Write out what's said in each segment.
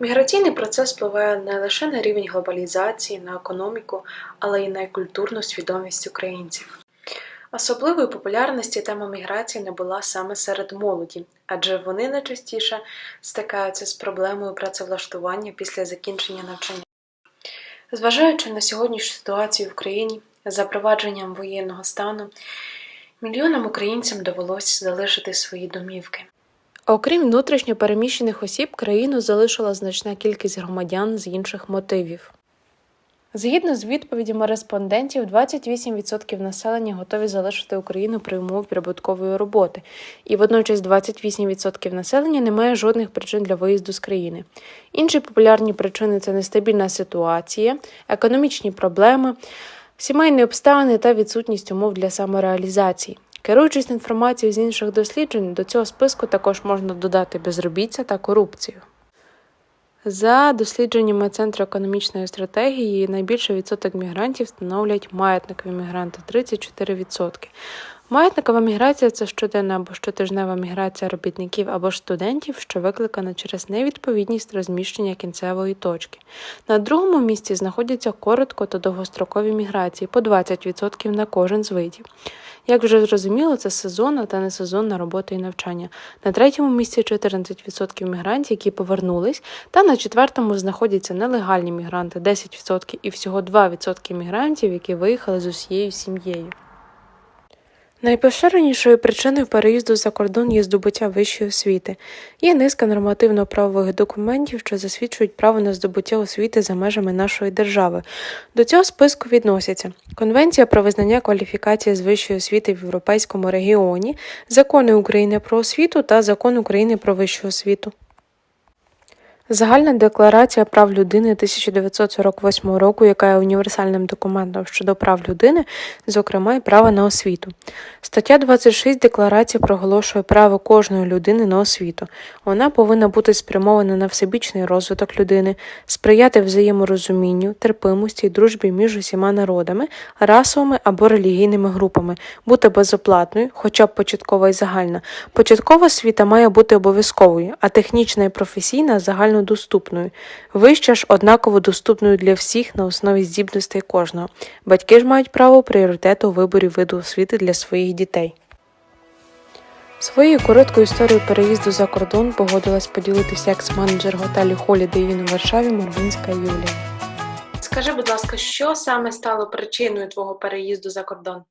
Міграційний процес впливає не лише на рівень глобалізації, на економіку, але й на культурну свідомість українців. Особливої популярності тема міграції набула саме серед молоді, адже вони найчастіше стикаються з проблемою працевлаштування після закінчення навчання. Зважаючи на сьогоднішню ситуацію в країні з запровадженням воєнного стану, мільйонам українцям довелося залишити свої домівки. Окрім внутрішньо переміщених осіб, країну залишила значна кількість громадян з інших мотивів. Згідно з відповідями респондентів, 28% населення готові залишити Україну при умові прибуткової роботи, і водночас 28% населення не має жодних причин для виїзду з країни. Інші популярні причини це нестабільна ситуація, економічні проблеми, сімейні обставини та відсутність умов для самореалізації. Керуючись інформацією з інших досліджень, до цього списку також можна додати безробіття та корупцію. За дослідженнями Центру економічної стратегії, найбільший відсоток мігрантів становлять маятникові мігранти 34%. Маятникова міграція це щоденна або щотижнева міграція робітників або студентів, що викликана через невідповідність розміщення кінцевої точки. На другому місці знаходяться коротко та довгострокові міграції по 20% на кожен з видів. Як вже зрозуміло, це сезонна та несезонна робота і навчання. На третьому місці 14% мігрантів, які повернулись, та на четвертому знаходяться нелегальні мігранти 10% і всього 2% мігрантів, які виїхали з усією сім'єю. Найпоширенішою причиною переїзду за кордон є здобуття вищої освіти. Є низка нормативно-правових документів, що засвідчують право на здобуття освіти за межами нашої держави. До цього списку відносяться Конвенція про визнання кваліфікації з вищої освіти в Європейському регіоні, Закони України про освіту та Закон України про вищу освіту. Загальна декларація прав людини 1948 року, яка є універсальним документом щодо прав людини, зокрема і права на освіту. Стаття 26 декларації проголошує право кожної людини на освіту. Вона повинна бути спрямована на всебічний розвиток людини, сприяти взаєморозумінню, терпимості і дружбі між усіма народами, расовими або релігійними групами, бути безоплатною, хоча б початкова і загальна. Початкова освіта має бути обов'язковою, а технічна і професійна загальнодоступною. Вища ж однаково доступною для всіх на основі здібностей кожного. Батьки ж мають право пріоритету у виборі виду освіти для своїх дітей. Своєю короткою історією переїзду за кордон погодилась поділитися екс-менеджер готелю Holiday Inn у Варшаві Морвинська Юлія. Скажи, будь ласка, що саме стало причиною твого переїзду за кордон?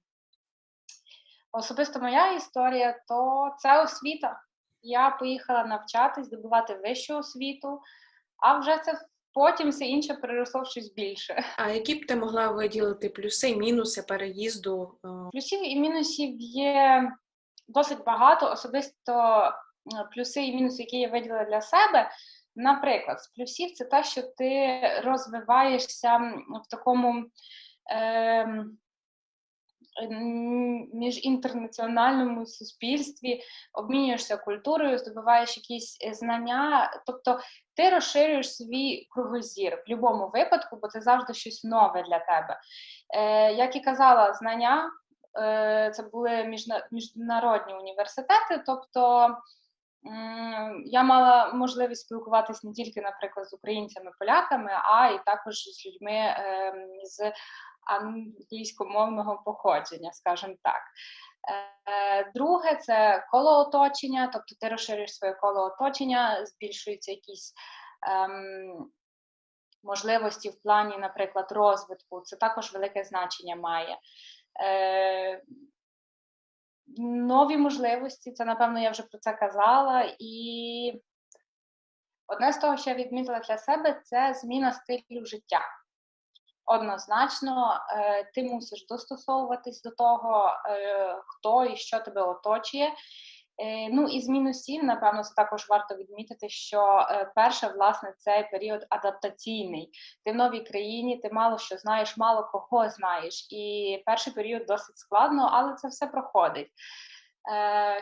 Особисто моя історія то це освіта. Я поїхала навчатись, здобувати вищу освіту, а вже це потім все інше переросло в щось більше. А які б ти могла виділити плюси, мінуси переїзду? е, Плюсів і мінусів є досить багато. Особисто е, плюси і мінуси, які я виділила для себе. Наприклад, з плюсів це те, що ти розвиваєшся в такому ем, міжінтернаціональному суспільстві, обмінюєшся культурою, здобуваєш якісь е, знання. Тобто ти розширюєш свій кругозір в будь-якому випадку, бо це завжди щось нове для тебе. Е, як і казала, знання е, це були міжна- міжнародні університети, тобто. Я мала можливість спілкуватися не тільки, наприклад, з українцями, поляками, а й також з людьми ем, з англійськомовного походження, скажімо так. Е, Друге це коло оточення, тобто ти розширюєш своє коло оточення, збільшуються якісь ем, можливості в плані, наприклад, розвитку. Це також велике значення має. Е, Нові можливості, це, напевно, я вже про це казала. І одне з того, що я відмітила для себе, це зміна стилю життя. Однозначно, е, ти мусиш достосовуватись до того, е, хто і що тебе оточує. Е, Ну і з мінусів, напевно, це також варто відмітити, що перше, власне, цей період адаптаційний. Ти в новій країні, ти мало що знаєш, мало кого знаєш. І перший період досить складно, але це все проходить.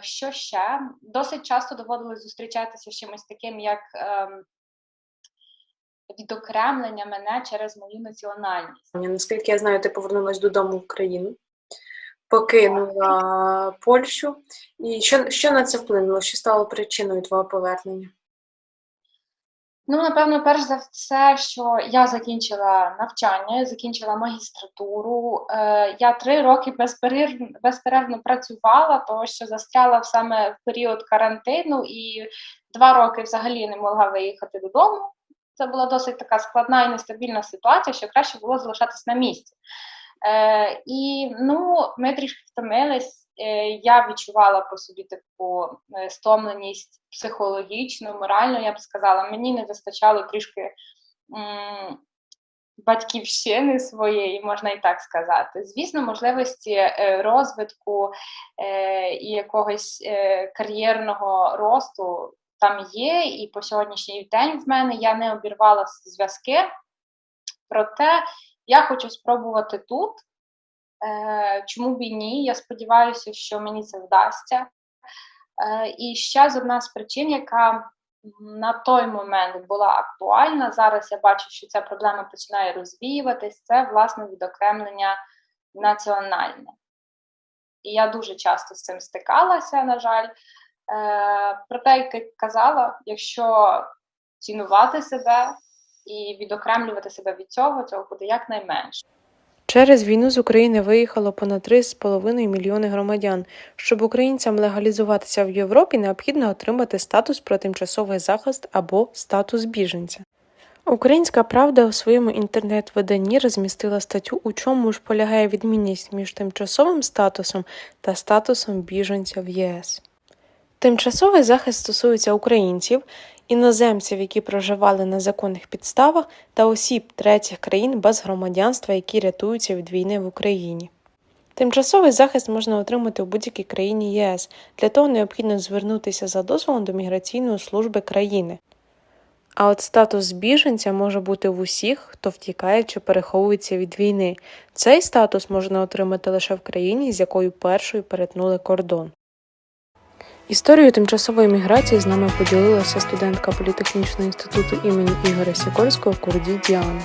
Що ще? Досить часто доводилось зустрічатися з чимось таким, як ем, відокремлення мене через мою національність. Наскільки я знаю, ти повернулась додому в Україну, покинула Польщу. І що, що на це вплинуло? Що стало причиною твого повернення? Ну, напевно, перш за все, що я закінчила навчання, я закінчила магістратуру. Е, я 3 роки безперервно безперервно працювала, тому що застряла саме в період карантину і 2 роки взагалі не могла виїхати додому. Це була досить така складна і нестабільна ситуація, що краще було залишатись на місці. Е, і ну, ми трішки втомились. Е, я відчувала по собі таку е, стомленість психологічну, морально, я б сказала. Мені не вистачало трішки м, батьківщини своєї, можна і так сказати. Звісно, можливості е, розвитку е, і якогось кар'єрного росту там є, і по сьогоднішній день в мене я не обірвала зв'язки. Проте я хочу спробувати тут. Е, чому б і ні? Я сподіваюся, що мені це вдасться. Е, і ще з одна з причин, яка на той момент була актуальна. Зараз я бачу, що ця проблема починає розвіюватись. Це власне відокремлення національне. І я дуже часто з цим стикалася, на жаль. Е, проте, як казала, якщо цінувати себе і відокремлювати себе від цього, цього буде якнайменше. Через війну з України виїхало понад 3,5 мільйони громадян. Щоб українцям легалізуватися в Європі, необхідно отримати статус про тимчасовий захист або статус біженця. Українська правда у своєму інтернет-виданні розмістила статтю, у чому ж полягає відмінність між тимчасовим статусом та статусом біженця в ЄС. Тимчасовий захист стосується українців, іноземців, які проживали на законних підставах, та осіб третіх країн без громадянства, які рятуються від війни в Україні. Тимчасовий захист можна отримати у будь-якій країні ЄС. Для того необхідно звернутися за дозволом до міграційної служби країни. А от статус біженця може бути в усіх, хто втікає чи переховується від війни. Цей статус можна отримати лише в країні, з якою першою перетнули кордон. Історію тимчасової міграції з нами поділилася студентка політехнічного інституту імені Ігоря Сікорського Курді Діана.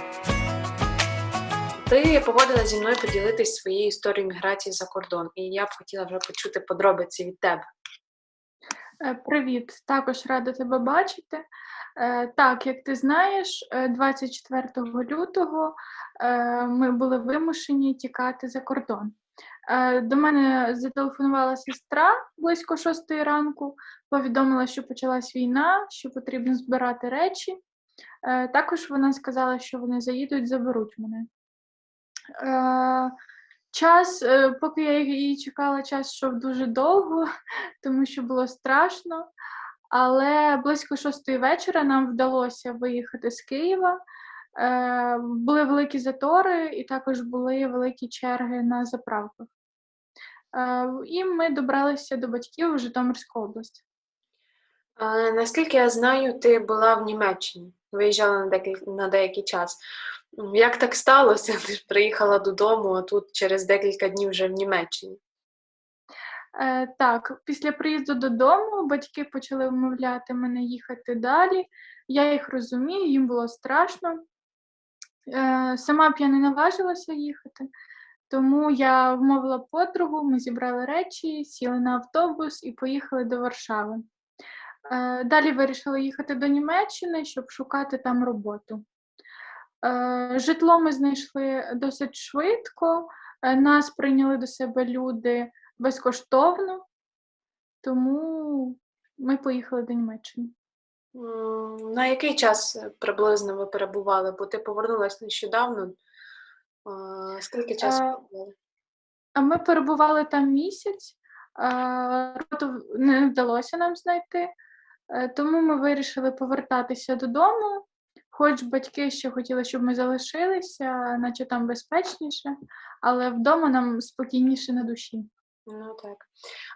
Ти погодила зі мною поділитись своєю історією міграції за кордон, і я б хотіла вже почути подробиці від тебе. Е, Привіт, також рада тебе бачити. Е, Так, як ти знаєш, е, 24 лютого е, ми були вимушені тікати за кордон. Е, До мене зателефонувала сестра близько 6 ранку, повідомила, що почалась війна, що потрібно збирати речі. Е, Також вона сказала, що вони заїдуть, заберуть мене. Е, Час, поки я її чекала, час йшов дуже довго, тому що було страшно. Але близько шостої вечора нам вдалося виїхати з Києва. Були великі затори, і також були великі черги на заправках. І ми добралися до батьків в Житомирську область. А, наскільки я знаю, ти була в Німеччині, виїжджала на декіль... на деякий час. Як так сталося? Ти ж приїхала додому, а тут через декілька днів вже в Німеччині. Е, Так, після приїзду додому батьки почали вмовляти мене їхати далі. Я їх розумію, їм було страшно. Е, Сама б я не наважилася їхати, тому я вмовила подругу, ми зібрали речі, сіли на автобус і поїхали до Варшави. Е, Далі вирішили їхати до Німеччини, щоб шукати там роботу. Е, Житло ми знайшли досить швидко. е, Нас прийняли до себе люди безкоштовно, тому ми поїхали до Німеччини. На який час приблизно ви перебували? Бо ти повернулася нещодавно. А, Скільки часу Е. А ми перебували там місяць, роту не вдалося нам знайти, е, тому ми вирішили повертатися додому. Хоч батьки ще хотіли, щоб ми залишилися, наче там безпечніше, але вдома нам спокійніше на душі. Ну так.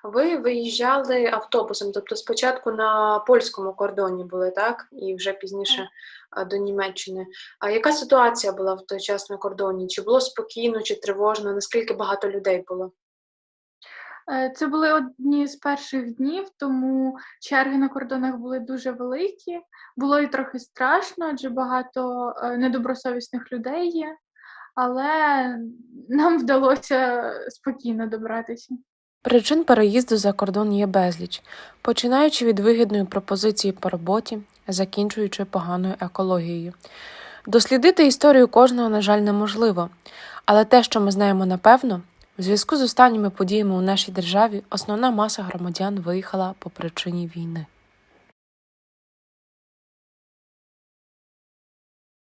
Ви виїжджали автобусом, тобто спочатку на польському кордоні були, так? І вже пізніше до Німеччини. А яка ситуація була в той час на кордоні? Чи було спокійно, чи тривожно? Наскільки багато людей було? Е, Це були одні з перших днів, тому черги на кордонах були дуже великі. Було і трохи страшно, адже багато е, недобросовісних людей є, але нам вдалося спокійно добратися. Причин переїзду за кордон є безліч, починаючи від вигідної пропозиції по роботі, закінчуючи поганою екологією. Дослідити історію кожного, на жаль, неможливо, але те, що ми знаємо напевно, в зв'язку з останніми подіями у нашій державі основна маса громадян виїхала по причині війни.